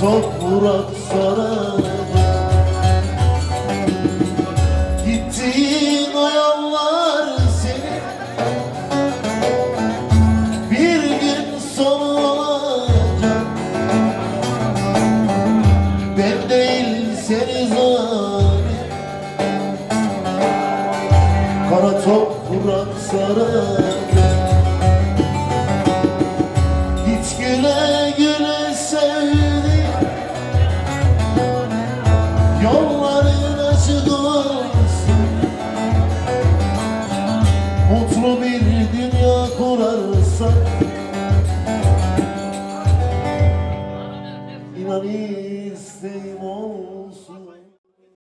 toprak sarardı Gittiğin o yollar senin Bir gün sonu olacak. Ben değil seni zalim Kara toprak sarardı Git güle güle bir dünya kurarsak İnan isteğim olsun.